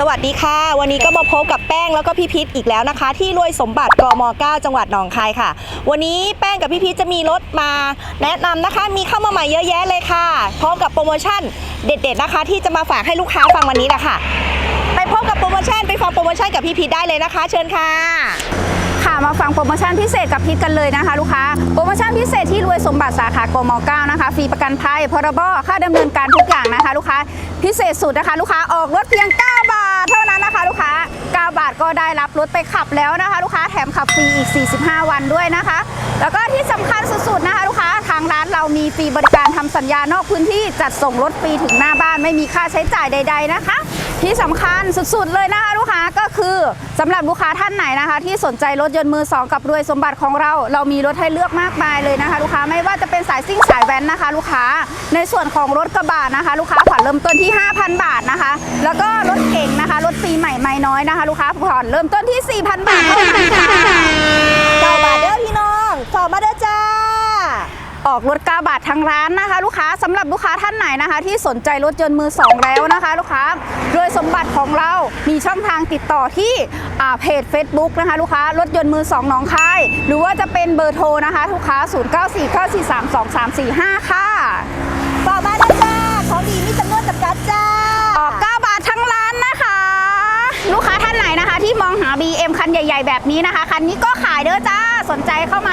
สวัสดีค่ะ วันนี้ก็มาพบกับแป้งแล้วก็พี่พิษอีกแล้วนะคะ ที่รวยสมบัติกม 9 จังหวัดหนองคายค่ะ วันนี้แป้งกับพี่พิษจะมีรถมาแนะนำนะคะ มีเข้ามาใหม่เยอะแยะเลยค่ะ พร้อมกับโปรโมชั่นเด็ด ๆนะคะ ที่จะมาฝากให้ลูกค้าฟังวันนี้แหละค่ะ ไปพบกับโปรโมชั่นไปฟังโปรโมชั่นกับพี่พิษได้เลยนะคะ เชิญค่ะค่ะมาฟังโปรโมชั่นพิเศษกับพิษกันเลยนะคะ ลูกค้าโปรโมชั่นพิเศษที่รวยสมบัติสาขากม 9 นะคะฟรีประกันภัยพรบค่าดำเนินการทุกอย่างนะคะ ลูกค้าพิเศษสุดนะคะ ลูกค้าออกรถเพียง9 ก็ได้รับรถไปขับแล้วนะคะ ลูกค้าแถมขับฟรีอีก 45 วันด้วยนะคะ แล้วก็ที่สำคัญสุดๆนะคะ ลูกค้าทางร้านเรามีฟรีบริการทำสัญญานอกพื้นที่จัดส่งรถฟรีถึงหน้าบ้านไม่มีค่าใช้จ่ายใด ๆนะคะ ที่สำคัญสุดๆเลยนะคะลูกค้าก็คือสำหรับลูกค้าท่านไหนนะคะ ที่สนใจรถยนต์มือสองกับรวยสมบัติของเรา เรามีรถให้เลือกมากมายเลยนะคะ ลูกค้าไม่ว่าจะเป็นสายซิ่งสายแว้นนะคะ ลูกค้าในส่วนของรถกระบะนะคะ ลูกค้าผ่อนเริ่มต้นที่ 5,000 บาทนะคะ แล้วก็รถเก่งนะคะ รถปีใหม่ไม่น้อยนะคะ ลูกค้าผ่อนเริ่มต้นที่ 4,000 บาทเท่านั้นค่ะ เก้าบาทเด้อพี่น้องสอบมาเด้อจ้า ออกรถ9บาททางร้านนะคะ ลูกค้าสำหรับลูกค้าท่านไหนนะคะ ที่สนใจรถยนต์มือสองแล้วนะคะ ลูกค้าโดยสมบัติของเรามีช่องทางติดต่อที่อ่าเพจ Facebook นะคะ ลูกค้ารถยนต์มือสองหนองคาย หรือว่าจะเป็นเบอร์โทรนะคะ ลูกค้า 0949432345 ค่ะฝากมาเด้อจ้าของดีมีจำนวนจำกัดจ้าออก9บาททั้งร้านนะคะ ลูกค้าท่านไหนนะคะ ที่มองหา BM คันใหญ่ ๆ แบบนี้นะคะ คันนี้ก็ขายเด้อจ้าสนใจเข้ามา